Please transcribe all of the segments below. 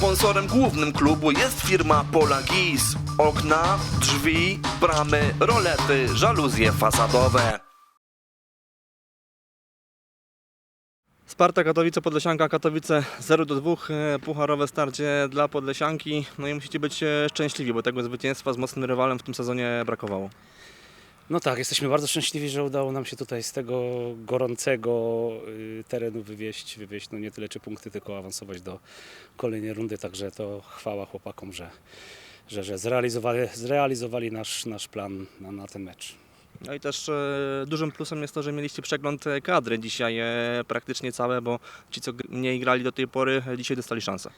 Sponsorem głównym klubu jest firma Pola Gis. Okna, drzwi, bramy, rolety, żaluzje fasadowe. Sparta Katowice, Podlesianka Katowice 0 do 2, e, pucharowe starcie dla Podlesianki. No i musicie być e, szczęśliwi, bo tego zwycięstwa z mocnym rywalem w tym sezonie brakowało. No tak, jesteśmy bardzo szczęśliwi, że udało nam się tutaj z tego gorącego y, terenu wywieźć, wywieźć no nie tyle czy punkty, tylko awansować do kolejnej rundy, także to chwała chłopakom, że, że, że zrealizowali, zrealizowali nasz, nasz plan na, na ten mecz. No i też e, dużym plusem jest to, że mieliście przegląd e, kadry dzisiaj e, praktycznie całe, bo ci, co mniej grali do tej pory, dzisiaj dostali szansę.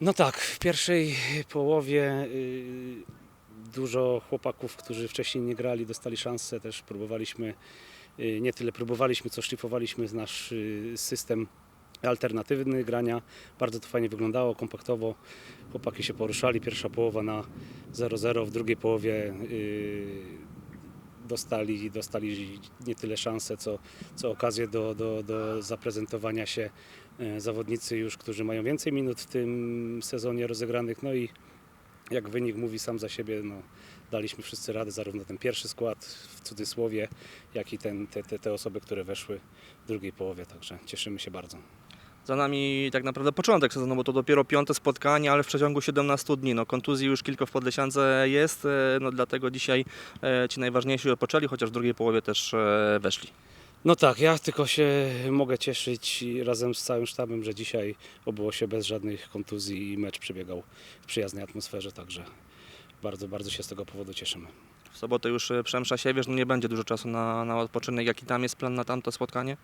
No tak, w pierwszej połowie y, dużo chłopaków, którzy wcześniej nie grali, dostali szansę. Też próbowaliśmy, y, nie tyle próbowaliśmy, co szlifowaliśmy nasz y, system alternatywny grania. Bardzo to fajnie wyglądało, kompaktowo. Chłopaki się poruszali. Pierwsza połowa na 0-0, w drugiej połowie y, dostali, dostali nie tyle szansę, co, co okazję do, do, do zaprezentowania się zawodnicy już, którzy mają więcej minut w tym sezonie rozegranych. No i jak wynik mówi sam za siebie, no, daliśmy wszyscy radę, zarówno ten pierwszy skład w cudzysłowie, jak i ten, te, te, te osoby, które weszły w drugiej połowie. Także cieszymy się bardzo. Za nami tak naprawdę początek sezonu, bo to dopiero piąte spotkanie, ale w przeciągu 17 dni. No, kontuzji już kilka w Podlesiance jest, e, no, dlatego dzisiaj e, ci najważniejsi odpoczęli, chociaż w drugiej połowie też e, weszli. No tak, ja tylko się mogę cieszyć razem z całym sztabem, że dzisiaj obyło się bez żadnych kontuzji i mecz przebiegał w przyjaznej atmosferze, także bardzo, bardzo się z tego powodu cieszymy. W sobotę już e, Przemsza Siewierz, no nie będzie dużo czasu na, na odpoczynek. Jaki tam jest plan na tamto spotkanie?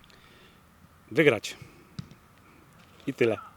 Wygrać. I tyle.